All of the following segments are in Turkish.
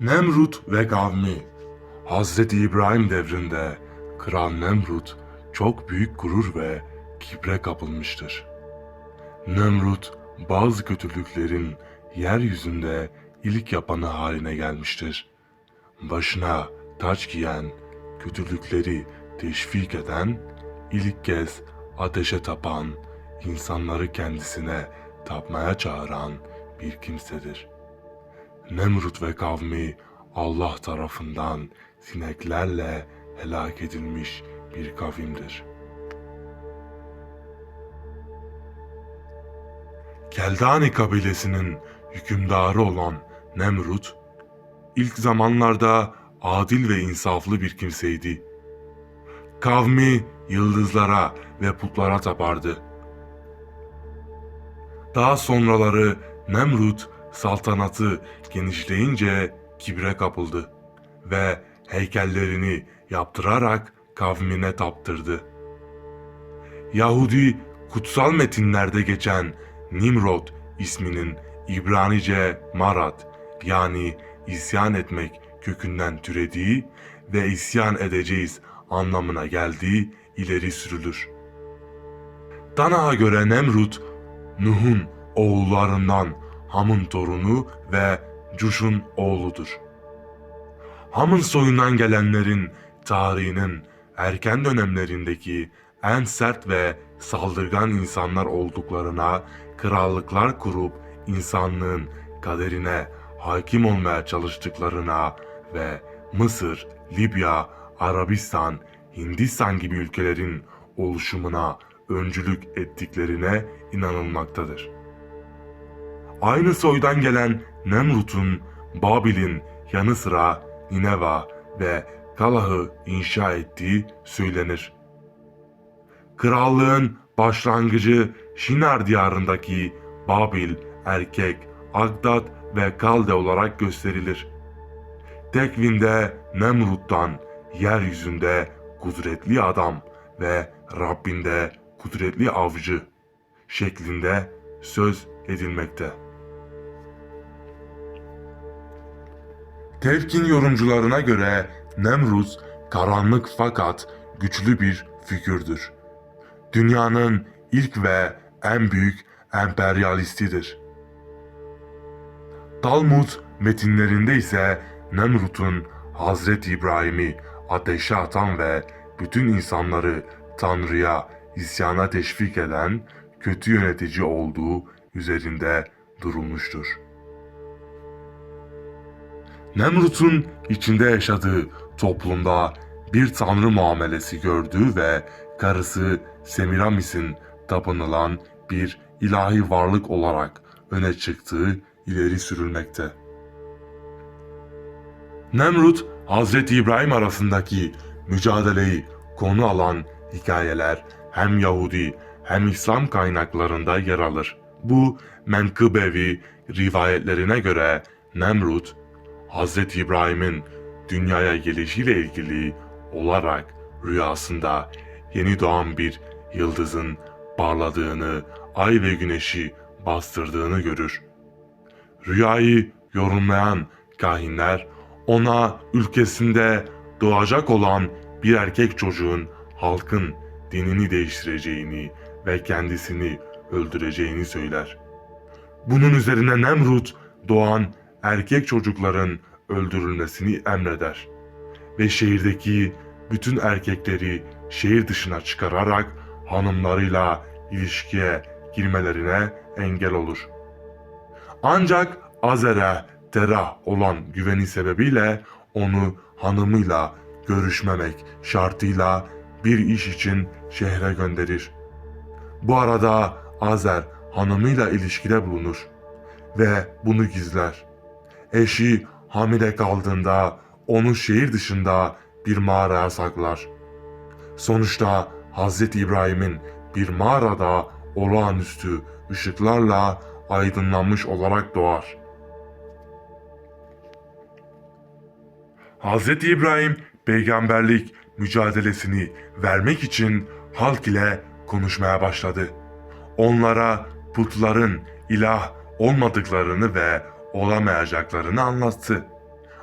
Nemrut ve kavmi Hazreti İbrahim devrinde Kral Nemrut çok büyük gurur ve kibre kapılmıştır. Nemrut bazı kötülüklerin yeryüzünde ilk yapanı haline gelmiştir. Başına taç giyen, kötülükleri teşvik eden, ilk kez ateşe tapan, insanları kendisine tapmaya çağıran bir kimsedir. Nemrut ve kavmi Allah tarafından sineklerle helak edilmiş bir kavimdir. Keldani kabilesinin hükümdarı olan Nemrut, ilk zamanlarda adil ve insaflı bir kimseydi. Kavmi yıldızlara ve putlara tapardı. Daha sonraları Nemrut saltanatı genişleyince kibre kapıldı ve heykellerini yaptırarak kavmine taptırdı. Yahudi kutsal metinlerde geçen Nimrod isminin İbranice Marat yani isyan etmek kökünden türediği ve isyan edeceğiz anlamına geldiği ileri sürülür. Tanah'a göre Nemrut, Nuh'un oğullarından Ham'ın torunu ve Cuş'un oğludur. Ham'ın soyundan gelenlerin tarihinin erken dönemlerindeki en sert ve saldırgan insanlar olduklarına, krallıklar kurup insanlığın kaderine hakim olmaya çalıştıklarına ve Mısır, Libya, Arabistan, Hindistan gibi ülkelerin oluşumuna öncülük ettiklerine inanılmaktadır. Aynı soydan gelen Nemrut'un Babil'in yanı sıra Nineva ve Kalah'ı inşa ettiği söylenir. Krallığın başlangıcı Şinar diyarındaki Babil, Erkek, Agdat ve Kalde olarak gösterilir. Tekvinde Nemrut'tan yeryüzünde kudretli adam ve Rabbinde kudretli avcı şeklinde söz edilmekte. Tevkin yorumcularına göre Nemrut karanlık fakat güçlü bir figürdür. Dünyanın ilk ve en büyük emperyalistidir. Talmud metinlerinde ise Nemrut'un Hazreti İbrahim'i ateşe atan ve bütün insanları Tanrı'ya isyana teşvik eden kötü yönetici olduğu üzerinde durulmuştur. Nemrut'un içinde yaşadığı toplumda bir tanrı muamelesi gördüğü ve karısı Semiramis'in tapınılan bir ilahi varlık olarak öne çıktığı ileri sürülmekte. Nemrut, Hazreti İbrahim arasındaki mücadeleyi konu alan hikayeler hem Yahudi hem İslam kaynaklarında yer alır. Bu menkıbevi rivayetlerine göre Nemrut, Hazreti İbrahim'in dünyaya gelişiyle ilgili olarak rüyasında yeni doğan bir yıldızın parladığını, ay ve güneşi bastırdığını görür. Rüyayı yorumlayan kahinler ona ülkesinde doğacak olan bir erkek çocuğun halkın dinini değiştireceğini ve kendisini öldüreceğini söyler. Bunun üzerine Nemrut doğan erkek çocukların öldürülmesini emreder ve şehirdeki bütün erkekleri şehir dışına çıkararak hanımlarıyla ilişkiye girmelerine engel olur. Ancak Azer'e Terah olan güveni sebebiyle onu hanımıyla görüşmemek şartıyla bir iş için şehre gönderir. Bu arada Azer hanımıyla ilişkide bulunur ve bunu gizler. Eşi hamile kaldığında onu şehir dışında bir mağaraya saklar. Sonuçta Hz. İbrahim'in bir mağarada olağanüstü ışıklarla aydınlanmış olarak doğar. Hz. İbrahim peygamberlik mücadelesini vermek için halk ile konuşmaya başladı. Onlara putların ilah olmadıklarını ve olamayacaklarını anlattı.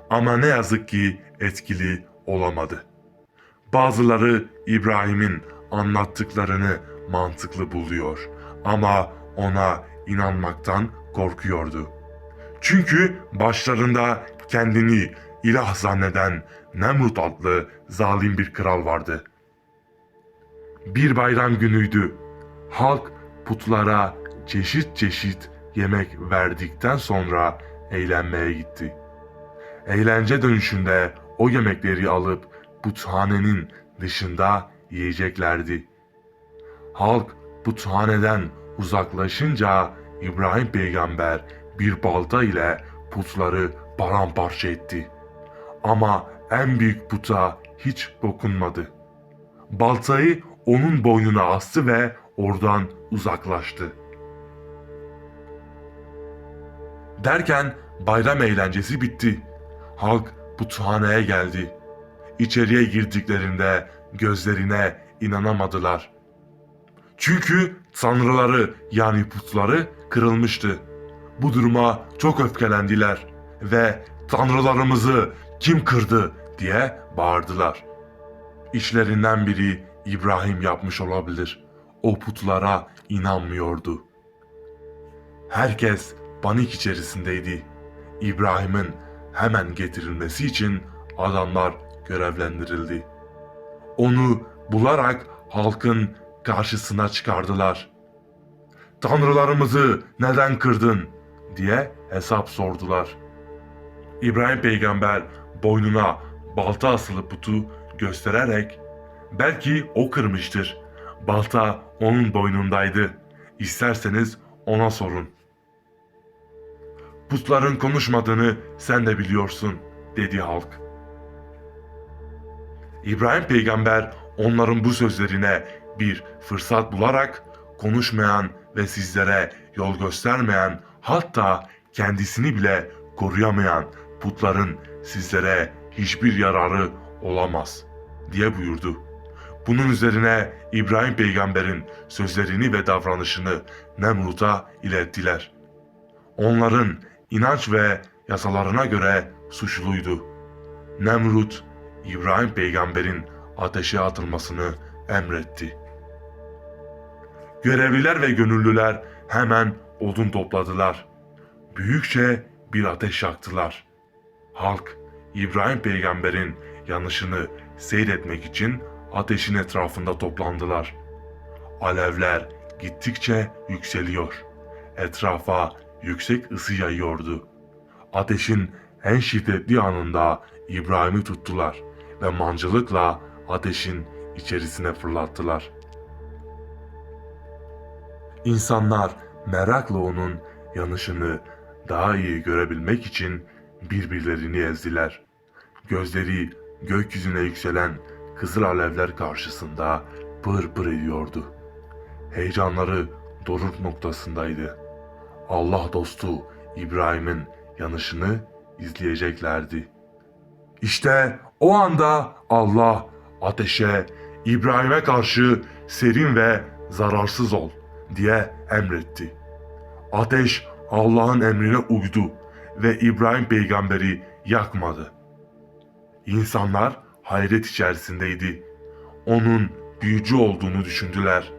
Ama ne yazık ki etkili olamadı. Bazıları İbrahim'in anlattıklarını mantıklı buluyor ama ona inanmaktan korkuyordu. Çünkü başlarında kendini ilah zanneden Nemrut adlı zalim bir kral vardı. Bir bayram günüydü. Halk putlara çeşit çeşit yemek verdikten sonra eğlenmeye gitti. Eğlence dönüşünde o yemekleri alıp puthanenin dışında yiyeceklerdi. Halk puthaneden uzaklaşınca İbrahim peygamber bir balta ile putları paramparça etti. Ama en büyük puta hiç dokunmadı. Baltayı onun boynuna astı ve oradan uzaklaştı. Derken bayram eğlencesi bitti. Halk puthaneye geldi. İçeriye girdiklerinde gözlerine inanamadılar. Çünkü tanrıları yani putları kırılmıştı. Bu duruma çok öfkelendiler ve tanrılarımızı kim kırdı diye bağırdılar. İçlerinden biri İbrahim yapmış olabilir. O putlara inanmıyordu. Herkes panik içerisindeydi. İbrahim'in hemen getirilmesi için adamlar görevlendirildi. Onu bularak halkın karşısına çıkardılar. Tanrılarımızı neden kırdın diye hesap sordular. İbrahim peygamber boynuna balta asılı putu göstererek belki o kırmıştır. Balta onun boynundaydı. İsterseniz ona sorun. Putların konuşmadığını sen de biliyorsun dedi halk. İbrahim peygamber onların bu sözlerine bir fırsat bularak konuşmayan ve sizlere yol göstermeyen hatta kendisini bile koruyamayan putların sizlere hiçbir yararı olamaz diye buyurdu. Bunun üzerine İbrahim peygamberin sözlerini ve davranışını Nemrut'a ilettiler. Onların inanç ve yasalarına göre suçluydu. Nemrut, İbrahim peygamberin ateşe atılmasını emretti. Görevliler ve gönüllüler hemen odun topladılar. Büyükçe bir ateş yaktılar. Halk İbrahim peygamberin yanışını seyretmek için ateşin etrafında toplandılar. Alevler gittikçe yükseliyor. Etrafa yüksek ısı yayıyordu. Ateşin en şiddetli anında İbrahim'i tuttular ve mancılıkla ateşin içerisine fırlattılar. İnsanlar merakla onun yanışını daha iyi görebilmek için birbirlerini ezdiler. Gözleri gökyüzüne yükselen kızıl alevler karşısında pır pır ediyordu. Heyecanları doruk noktasındaydı. Allah dostu İbrahim'in yanışını izleyeceklerdi. İşte o anda Allah ateşe İbrahim'e karşı serin ve zararsız ol diye emretti. Ateş Allah'ın emrine uydu ve İbrahim peygamberi yakmadı. İnsanlar hayret içerisindeydi. Onun büyücü olduğunu düşündüler.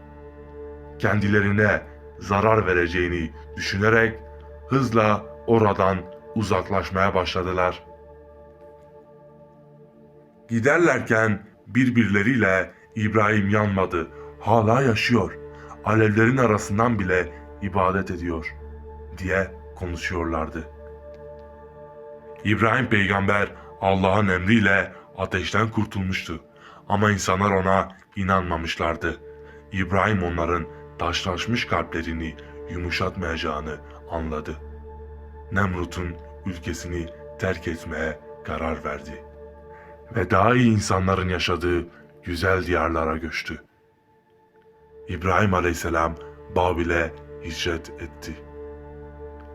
Kendilerine zarar vereceğini düşünerek hızla oradan uzaklaşmaya başladılar. Giderlerken birbirleriyle İbrahim yanmadı, hala yaşıyor. Alevlerin arasından bile ibadet ediyor diye konuşuyorlardı. İbrahim peygamber Allah'ın emriyle ateşten kurtulmuştu. Ama insanlar ona inanmamışlardı. İbrahim onların taşlaşmış kalplerini yumuşatmayacağını anladı. Nemrut'un ülkesini terk etmeye karar verdi. Ve daha iyi insanların yaşadığı güzel diyarlara göçtü. İbrahim aleyhisselam Babil'e hicret etti.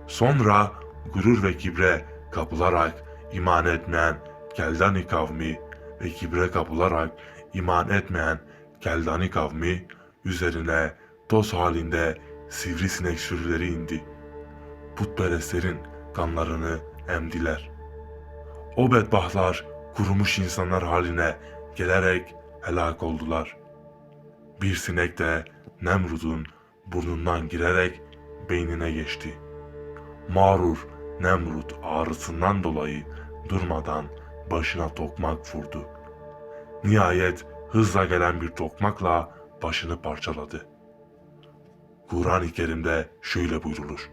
Sonra gurur ve kibre kapılarak iman etmeyen Keldani kavmi ve kibre kapılarak iman etmeyen Keldani kavmi üzerine toz halinde sivrisinek sürüleri indi. Putperestlerin kanlarını emdiler. o bedbahtlar kurumuş insanlar haline gelerek helak oldular. Bir sinek de Nemrud'un burnundan girerek beynine geçti. Mağrur Nemrut ağrısından dolayı durmadan başına tokmak vurdu. Nihayet hızla gelen bir tokmakla başını parçaladı. Kur'an-ı Kerim'de şöyle buyrulur.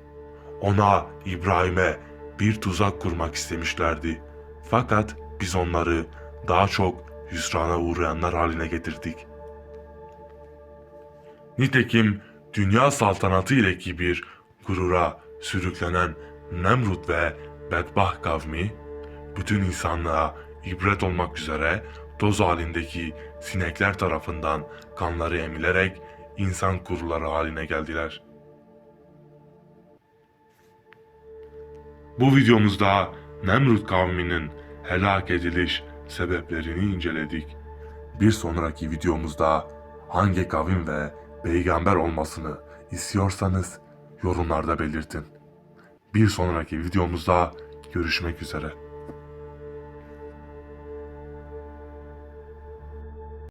Ona, İbrahim'e bir tuzak kurmak istemişlerdi. Fakat biz onları daha çok hüsrana uğrayanlar haline getirdik. Nitekim dünya saltanatı ile kibir, gurura sürüklenen Nemrut ve bedbaht kavmi, bütün insanlığa ibret olmak üzere toz halindeki sinekler tarafından kanları emilerek insan kuruları haline geldiler. Bu videomuzda Nemrut kavminin helak ediliş sebeplerini inceledik. Bir sonraki videomuzda hangi kavim ve peygamber olmasını istiyorsanız yorumlarda belirtin. Bir sonraki videomuzda görüşmek üzere.